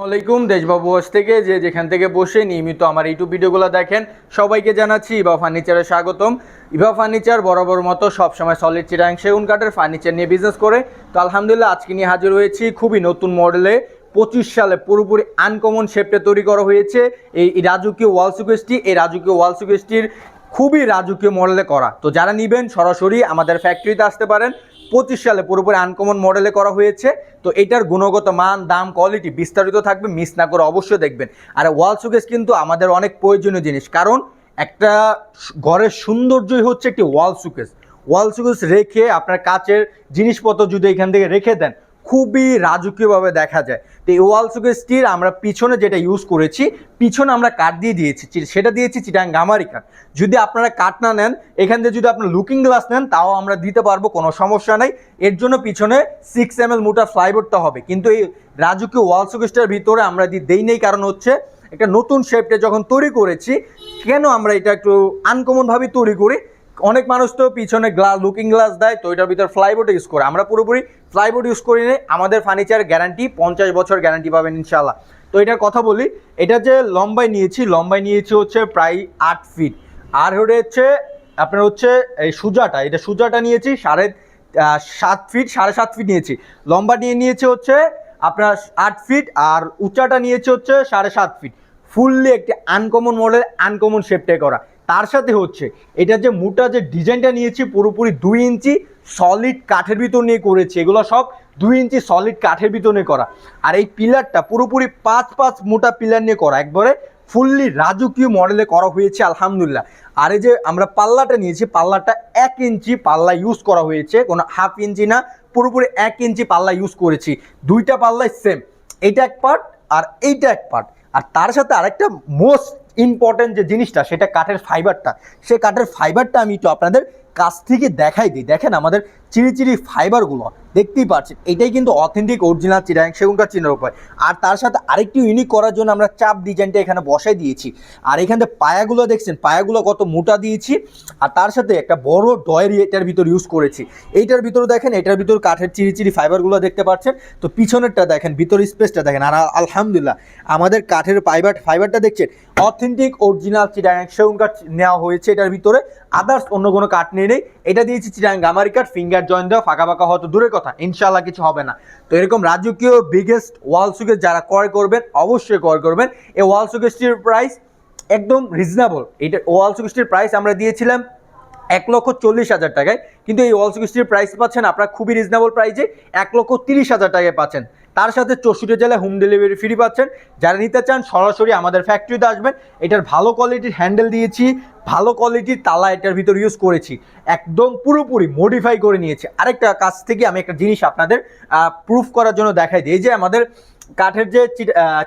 আসসালামাইকুম দেশবাবু ওয়াজ থেকে যে যেখান থেকে বসে নিয়মিত আমার ইউটিউব ভিডিওগুলো দেখেন, সবাইকে জানাচ্ছি ইভা ফার্নিচারে স্বাগতম। ইভা ফার্নিচার বরাবর মতো সবসময় সলিড চিরাং সেগুন কাঠের ফার্নিচার নিয়ে বিজনেস করে। তো আলহামদুলিল্লাহ আজকে নিয়ে হাজির হয়েছি খুবই নতুন মডেলে পঁচিশ সালে পুরোপুরি আনকমন শেপটা তৈরি করা হয়েছে। এই রাজকীয় ওয়াল সুকেসটি এই রাজকীয় ওয়াল সুকেসটির খুবই রাজকীয় মডেলে করা। তো যারা নিবেন সরাসরি আমাদের ফ্যাক্টরিতে আসতে পারেন। পঁচিশ সালে পুরোপুরি আনকমন মডেলে করা হয়েছে। তো এটার গুণগত মান, দাম কোয়ালিটি বিস্তারিত থাকবে মিস না করে অবশ্যই দেখবেন। আর ওয়াল সুকেস কিন্তু আমাদের অনেক প্রয়োজনীয় জিনিস, কারণ একটা ঘরের সৌন্দর্যই হচ্ছে একটি ওয়াল সুকেস ওয়াল সুকেস রেখে আপনার কাচের জিনিসপত্র যদি এখান থেকে রেখে দেন খুবই রাজকীয়ভাবে দেখা যায়। তো এই ওয়াল সুকেসটির আমরা পিছনে যেটা ইউজ করেছি, পিছনে আমরা কাঠ দিয়ে দিয়েছি। সেটা দিয়েছি চিটাং গামারি কাঠ। যদি আপনারা কাঠ না নেন, এখান থেকে যদি আপনার লুকিং গ্লাস নেন, তাও আমরা দিতে পারব, কোনো সমস্যা নাই। এর জন্য পিছনে সিক্স এম এল মোটা ফ্লাইবোর্ডটা হবে। কিন্তু এই রাজকীয় ওয়াল সুকেসটার ভিতরে আমরা দেই নেই, কারণ হচ্ছে একটা নতুন শেপটা যখন তৈরি করেছি, কেন আমরা এটা একটু আনকমনভাবে তৈরি করি? অনেক মানুষ তো পিছনে গ্লাস লুকিং গ্লাস দেয়, তো এটার ভিতর ফ্লাইবোর্ড ইউজ করে। আমরা পুরোপুরি ফ্লাইবোর্ড ইউজ করি নে, আমাদের ফার্নিচার গ্যারান্টি পঞ্চাশ বছর গ্যারান্টি পাবেন ইনশাল্লাহ তো এটার কথা বলি, এটা যে লম্বায় নিয়েছি লম্বায় নিয়েছি হচ্ছে প্রায় আট ফিট আর হচ্ছে, আপনার হচ্ছে এই সুজাটা, এটা সুজাটা নিয়েছি, সাড়ে সাত ফিট সাড়ে সাত ফিট নিয়েছি। লম্বা নিয়ে নিয়েছে হচ্ছে আপনার আট ফিট আর উচ্চাটা নিয়েছে হচ্ছে সাড়ে সাত ফিট ফুললি একটি আনকমন মডেল আনকমন শেপটাই করা। তার সাথে হচ্ছে, এটা যে মোটা যে ডিজাইনটা নিয়েছি পুরোপুরি দুই ইঞ্চি সলিড কাঠের ভিতর নিয়ে করেছি, এগুলো সব দুই ইঞ্চি সলিড কাঠের ভিতর করা। আর এই পিলারটা পুরোপুরি পাঁচ পাঁচ মোটা পিলার নিয়ে করা, একবারে ফুললি রাজকীয় মডেলে করা হয়েছে, আলহামদুলিল্লাহ। আর এই যে আমরা পাল্লাটা নিয়েছি, পাল্লাটা এক ইঞ্চি পাল্লা ইউজ করা হয়েছে, কোনো হাফ ইঞ্চি না, পুরোপুরি এক ইঞ্চি পাল্লা ইউজ করেছি। দুইটা পাল্লাই সেম এইটা এক পার্ট আর এইটা এক পার্ট আর তার সাথে আরেকটা মোস্ট ইম্পর্টেন্ট যে জিনিসটা, সেটা কাঠের ফাইবারটা সে কাঠের ফাইবারটা আমি একটু আপনাদের কাছ থেকে দেখাই দিই। দেখেন আমাদের চিড়ি চিড়ি ফাইবারগুলো দেখতেই পাচ্ছেন এটাই কিন্তু অথেন্টিক অরিজিনাল চিরাং সেগুন কাঠ চিনার উপায় আর তার সাথে আরেকটি ইউনিক করার জন্য আমরা চাপ ডিজাইনটা এখানে বসাই দিয়েছি। আর এখানে পায়াগুলো দেখছেন, পায়াগুলো কত মোটা দিয়েছি। আর তার সাথে একটা বড় ডয়ের এটার ভিতর ইউজ করেছি। এইটার ভিতরে দেখেন, এটার ভিতর কাঠের চিরি চিরি ফাইবারগুলো দেখতে পাচ্ছেন। তো পিছনেরটা দেখেন, ভিতর স্পেসটা দেখেন। আর আলহামদুলিল্লাহ, আমাদের কাঠের ফাইবার ফাইবারটা দেখছেন অথেন্টিক অরিজিনাল চিটাং সেগুন কাঠ নেওয়া হয়েছে এটার ভিতরে। আদার্স অন্য কোনো কাঠ নিয়ে নেই। এটা দিয়েছি চিটাং গামারি কাঠ ফিঙ্গার জয়েন্ট দেওয়া, ফাঁকা ফাঁকা হয়তো দূরের কথা ইনশাল্লাহ কিছু হবে না। তো এরকম রাজকীয় বিগেস্ট ওয়াল সুকেস যারা ক্রয় করবেন, অবশ্যই ক্রয় করবেন। এই ওয়াল সুকেসটির প্রাইস একদম রিজনেবল এটা ওয়াল সুকেসটির প্রাইস আমরা দিয়েছিলাম এক লক্ষ চল্লিশ হাজার টাকায়। কিন্তু এই ওয়াল সুকেসটির প্রাইস পাচ্ছেন আপনারা খুবই রিজনেবল প্রাইসে এক লক্ষ তিরিশ হাজার টাকায় পাচ্ছেন। তার সাথে চৌষট্টি জেলায় হোম ডেলিভারি ফ্রি পাচ্ছেন। যারা নিতে চান, সরাসরি আমাদের ফ্যাক্টরিতে আসবেন। এটার ভালো কোয়ালিটির হ্যান্ডেল দিয়েছি। ভালো কোয়ালিটির তালা এটার ভিতর ইউজ করেছি। একদম পুরোপুরি মডিফাই করে নিয়েছি। আরেকটা কাছ থেকে আমি একটা জিনিস আপনাদের প্রুফ করার জন্য দেখাই দিই। যে আমাদের কাঠের যে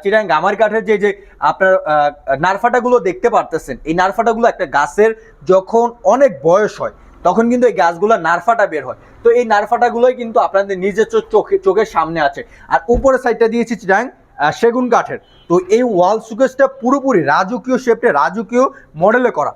চিটাং গামার কাঠের যে যে আপনার নারফাটাগুলো দেখতে পারতেছেন এই নারফাটাগুলো একটা গাছের যখন অনেক বয়স হয় তখন কিন্তু এই গাছগুলো নারফাটা বের হয়। তো এই নারফাটাগুলোই কিন্তু আপনাদের নিজের চোখে চোখের সামনে আছে। আর উপরের সাইডটা দিয়েছি আহ, সেগুন কাঠের। তো এই ওয়াল সুকেসটা পুরোপুরি রাজকীয় শেপে রাজকীয় মডেলে করা।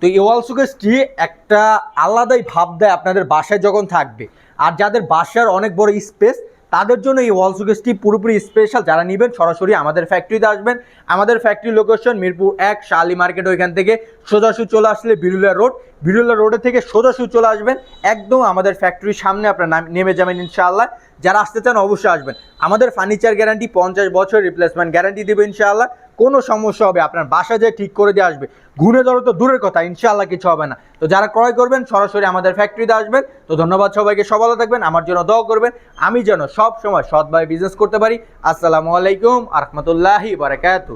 তো এই ওয়াল সুকেসটি একটা আলাদাই ভাব দেয় আপনাদের বাসায় যখন থাকবে। আর যাদের বাসার অনেক বড় স্পেস, তাদের জন্য এই ওয়াল সুকেসটি পুরোপুরি স্পেশাল। যারা নেবেন, সরাসরি আমাদের ফ্যাক্টরিতে আসবেন। আমাদের ফ্যাক্টরি লোকেশন মিরপুর এক, শালি মার্কেট ওইখান থেকে সোজাসু চলে আসলে বিরুলিয়া রোড। বিরুলিয়া রোডে থেকে সোজাসু চলে আসবেন। একদম আমাদের ফ্যাক্টরির সামনে আপনার নেমে যাবেন ইনশাআল্লাহ। যারা আসতে চান অবশ্যই আসবেন। আমাদের ফার্নিচার গ্যারান্টি পঞ্চাশ বছর রিপ্লেসমেন্ট গ্যারান্টি দেবে ইনশাআল্লাহ। কোনো সমস্যা হবে, আপনার বাসা যেয়ে ঠিক করে দিয়ে আসবে। ঘুরে ধরো তো দূরের কথা, ইনশাআল্লাহ কিছু হবে না। তো যারা ক্রয় করবেন, সরাসরি আমাদের ফ্যাক্টরিতে আসবেন। তো ধন্যবাদ সবাইকে সব ভালো থাকবেন, আমার জন্য দোয়া করবেন। আমি যেন সব সময় সৎভাবে বিজনেস করতে পারি। আসসালামু আলাইকুম আহমতুল্লাহি বারাকাতু